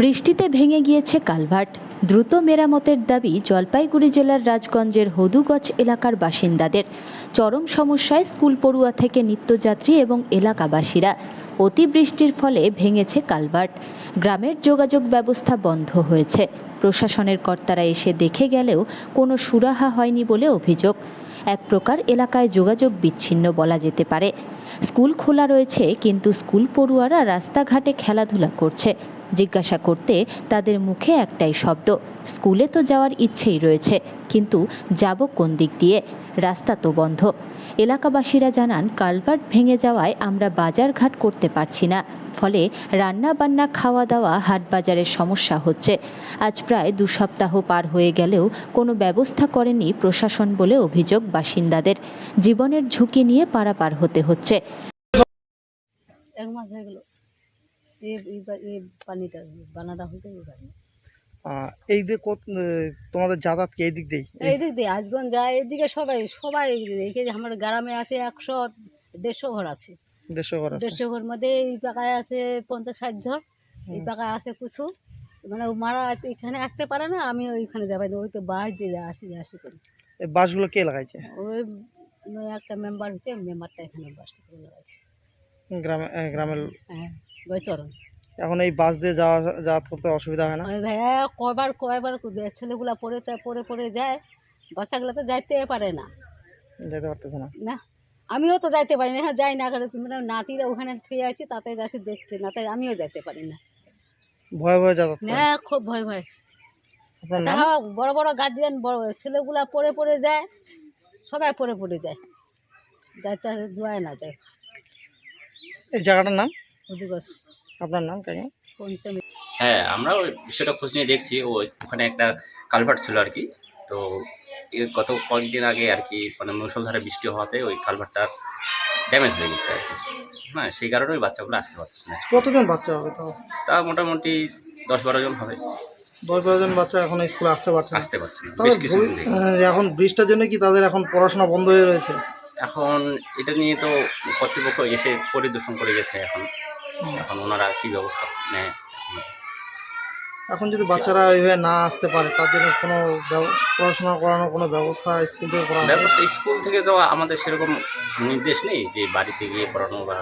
বৃষ্টিতে ভেঙে গিয়েছে কালভার্ট। দ্রুত মেরামতের দাবি জলপাইগুড়ি জেলার রাজগঞ্জের হদুগছ এলাকার বাসিন্দাদের। চরম সমস্যায় স্কুল পড়ুয়া থেকে নিত্যযাত্রী এবং এলাকাবাসীরা। অতিবৃষ্টির ফলে ভেঙেছে কালভার্ট। গ্রামের যোগাযোগ ব্যবস্থা বন্ধ হয়েছে। প্রশাসনের কর্তারা এসে দেখে গেলেও কোনো সুরাহা হয়নি বলে অভিযোগ। এক প্রকার এলাকায় যোগাযোগ বিচ্ছিন্ন বলা যেতে পারে। স্কুল খোলা রয়েছে, কিন্তু স্কুল পড়ুয়ারা রাস্তাঘাটে খেলাধুলা করছে। জিজ্ঞাসা করতে তাদের মুখে একটাই শব্দ, স্কুলে তো যাওয়ার ইচ্ছেই রয়েছে, কিন্তু যাব কোন দিক দিয়ে? রাস্তা তো বন্ধ। এলাকাবাসীরা জানান, কালভার্ট ভেঙে যাওয়ায় আমরা বাজারঘাট করতে পারছি না, ফলে রান্না বান্না খাওয়া দাওয়া হাট বাজারের সমস্যা হচ্ছে। আজ প্রায় দু সপ্তাহ পার হয়ে গেলেও কোনো ব্যবস্থা করেনি প্রশাসন বলে অভিযোগ বাসিন্দাদের। জীবনের ঝুঁকি নিয়ে পারাপার হতে হচ্ছে। এক মাস হয়ে গেল। এই পানিটা বানাটা হতে এবার এই দিক তোমাদের যাতায়াত কি এই দিক দিয়েই? এই দিক দিয়ে আজগঞ্জ যায় এদিকে সবাই সবাই এদিকে আমার গ্রামে আছে একশো দেড়শো ঘর আছে। দেড়শো ঘর দেড়শো ঘর মধ্যে এই পাকায় আছে পঞ্চাশ ষাট ঝড় এই পাকায় আছে কিছু। মানে ও মারা এখানে আসতে পারে না আমি ওইখানে যাবাই ওই তো বাস দিয়ে আসি আসি করি। এই বাসগুলো কে লাগাইছে? ওই একটা মেম্বার হচ্ছে মেম্বারটা এখানে বাসটা করে লাগাচ্ছে গ্রামে গ্রামের হ্যাঁ। এখন এই বাস দিয়ে যাওয়া যাতায়াত করতে অসুবিধা হয় না? ভাইয়া কয়বার কয়বার ছেলেগুলা পড়ে তা- পরে পড়ে যায় বাচ্চাগুলো তো যাইতে পারে না। যেতে পারতেছে না। না আমিও তো যাইতে পারি না। হ্যাঁ যাই না কারণ তুমি নাতিরা ওখানে থুয়ে আছি তাতে যাচ্ছি দেখতে না তাই আমিও যাইতে পারি না। ভয় ভয়ে যাতায়াত হ্যাঁ খুব ভয় ভয়। বড় বড় গার্জিয়ান বড় ছেলেগুলা পড়ে পড়ে যায় সবাই পড়ে পড়ে যায়। যাইতে দোয়ায় না যায়। এই জায়গাটার নাম? আপনার নাম পঞ্চমী। হ্যাঁ আমরাও বিষয়টা খোঁজ নিয়ে দেখছি। ও ওখানে একটা কালভার্ট ছিল আর কি। তো গত কয়েকদিন আগে আর কি মানে মুসলধারে বৃষ্টি হওয়াতে ওই কালভার্টটা ড্যামেজ হয়ে গেছে আর কি। হ্যাঁ সেই কারণে ওই বাচ্চাগুলো আসতে পারতেছে না। কতজন বাচ্চা হবে তাও? তা মোটামুটি দশ বারো জন হবে। দশ বারো জন বাচ্চা এখন স্কুলে আসতে পারছে না? আসতে পারছে না। আহ, এখন বৃষ্টির জন্য কি তাদের এখন পড়াশোনা বন্ধ হয়ে রয়েছে? এখন এটা নিয়ে তো কর্তৃপক্ষ এসে পরিদর্শন করে গেছে এখন। এখন ওনারা কী ব্যবস্থা নেয়? এখন যদি বাচ্চারা ওইভাবে না আসতে পারে তাদের জন্য কোনো ব্যব- পড়াশোনা করানোর কোনো ব্যবস্থা স্কুল থেকে করানো ব্যবস্থা স্কুল থেকে তো আমাদের সেরকম নির্দেশ নেই যে বাড়িতে গিয়ে পড়ানো বা